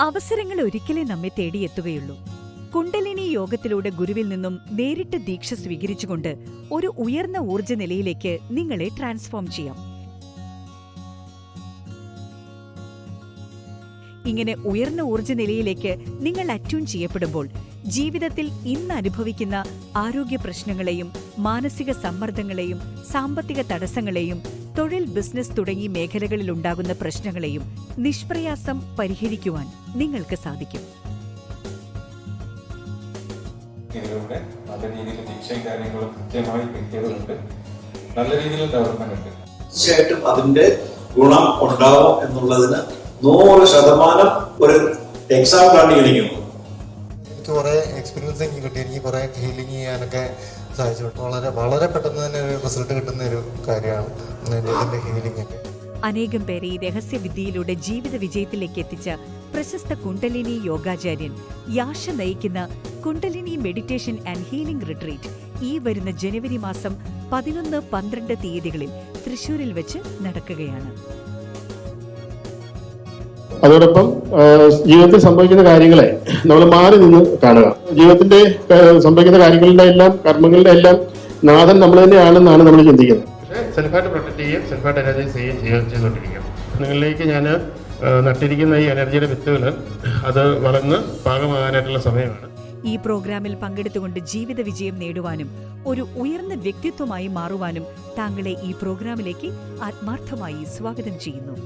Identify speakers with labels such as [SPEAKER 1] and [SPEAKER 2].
[SPEAKER 1] അവസരങ്ങൾ ഒരിക്കലേ നമ്മെ തേടിയെത്തുകയുള്ളൂ. കുണ്ടലിനി യോഗത്തിലൂടെ ഗുരുവിൽ നിന്നും നേരിട്ട് ദീക്ഷ സ്വീകരിച്ചുകൊണ്ട് ഒരു ഉയർന്ന ഊർജ നിലയിലേക്ക് നിങ്ങളെ ട്രാൻസ്ഫോം ചെയ്യാം. ഇങ്ങനെ ഉയർന്ന ഊർജ നിലയിലേക്ക് നിങ്ങൾ അറ്റ്യൂൺ ചെയ്യപ്പെടുമ്പോൾ ജീവിതത്തിൽ ഇന്ന് അനുഭവിക്കുന്ന ആരോഗ്യ പ്രശ്നങ്ങളെയും മാനസിക സമ്മർദ്ദങ്ങളെയും സാമ്പത്തിക തടസ്സങ്ങളെയും തൊഴിൽ ബിസിനസ് തുടങ്ങി മേഖലകളിൽ ഉണ്ടാകുന്ന പ്രശ്നങ്ങളെയും നിഷ്പ്രയാസം പരിഹരിക്കുവാൻ നിങ്ങൾക്ക് സാധിക്കും.
[SPEAKER 2] ഇതിലൂടെ നല്ല രീതിയിൽ ദീക്ഷയും കാര്യങ്ങളും കൃത്യമായി കിട്ടിയതുകൊണ്ട് നല്ല രീതിയിൽ ഡെവലപ്മെന്റ് ഉണ്ട്.
[SPEAKER 3] തീർച്ചയായിട്ടും അതിന്റെ ഗുണം ഉണ്ടാവും എന്നുള്ളതിന് നൂറ് ശതമാനം ഒരു എക്സാമ്പിൾ ആണ് എനിക്ക്
[SPEAKER 4] കുറേ എക്സ്പീരിയൻസ് എനിക്ക് കിട്ടി. എനിക്ക് കുറേ ഹീലിംഗ് ചെയ്യാനൊക്കെ സാധിച്ചു വളരെ വളരെ പെട്ടെന്ന് തന്നെ ഒരു റിസൾട്ട് കിട്ടുന്ന ഒരു കാര്യമാണ് ഇതിന്റെ ഹീലിംഗ് ഒക്കെ.
[SPEAKER 1] അനേകം പേരെ ഈ രഹസ്യവിദ്യയിലൂടെ ജീവിത വിജയത്തിലേക്ക് എത്തിച്ച പ്രശസ്ത കുണ്ടലിനി യോഗാചാര്യൻ യാഷ നയിക്കുന്ന kundalini meditation and healing retreat ഈ വരുന്ന ജനുവരി മാസം പതിനൊന്ന് പന്ത്രണ്ട് തീയതികളിൽ തൃശൂരിൽ വെച്ച് നടക്കുകയാണ്.
[SPEAKER 5] അതോടൊപ്പം ജീവിതത്തിൽ സംഭവിക്കുന്ന കാര്യങ്ങളെ നമ്മൾ മാറി നിന്ന് കാണുക. ജീവിതത്തിന്റെ സംഭവിക്കുന്ന കാര്യങ്ങളുടെ എല്ലാം കർമ്മങ്ങളുടെ എല്ലാം നാഥൻ നമ്മൾ തന്നെയാണെന്നാണ് നമ്മൾ ചിന്തിക്കുന്നത്.
[SPEAKER 6] പക്ഷേ സെൽഫായിട്ട് പ്രൊട്ടക്ട് ചെയ്യുകയും സെൽഫായിട്ട് എനർജൈസ് ചെയ്യുകയും ചെയ്യുക ചെയ്തുകൊണ്ടിരിക്കുക. നിങ്ങളിലേക്ക് ഞാൻ നട്ടിരിക്കുന്ന ഈ എനർജിയുടെ വിത്തുകൾ അത് വളർന്ന് പാകമാകാനായിട്ടുള്ള സമയമാണ്.
[SPEAKER 1] ഈ പ്രോഗ്രാമിൽ പങ്കെടുത്തുകൊണ്ട് ജീവിത വിജയം നേടുവാനും ഒരു ഉയർന്ന വ്യക്തിത്വമായി മാറുവാനും താങ്കളെ ഈ പ്രോഗ്രാമിലേക്ക് ആത്മാർത്ഥമായി സ്വാഗതം ചെയ്യുന്നു.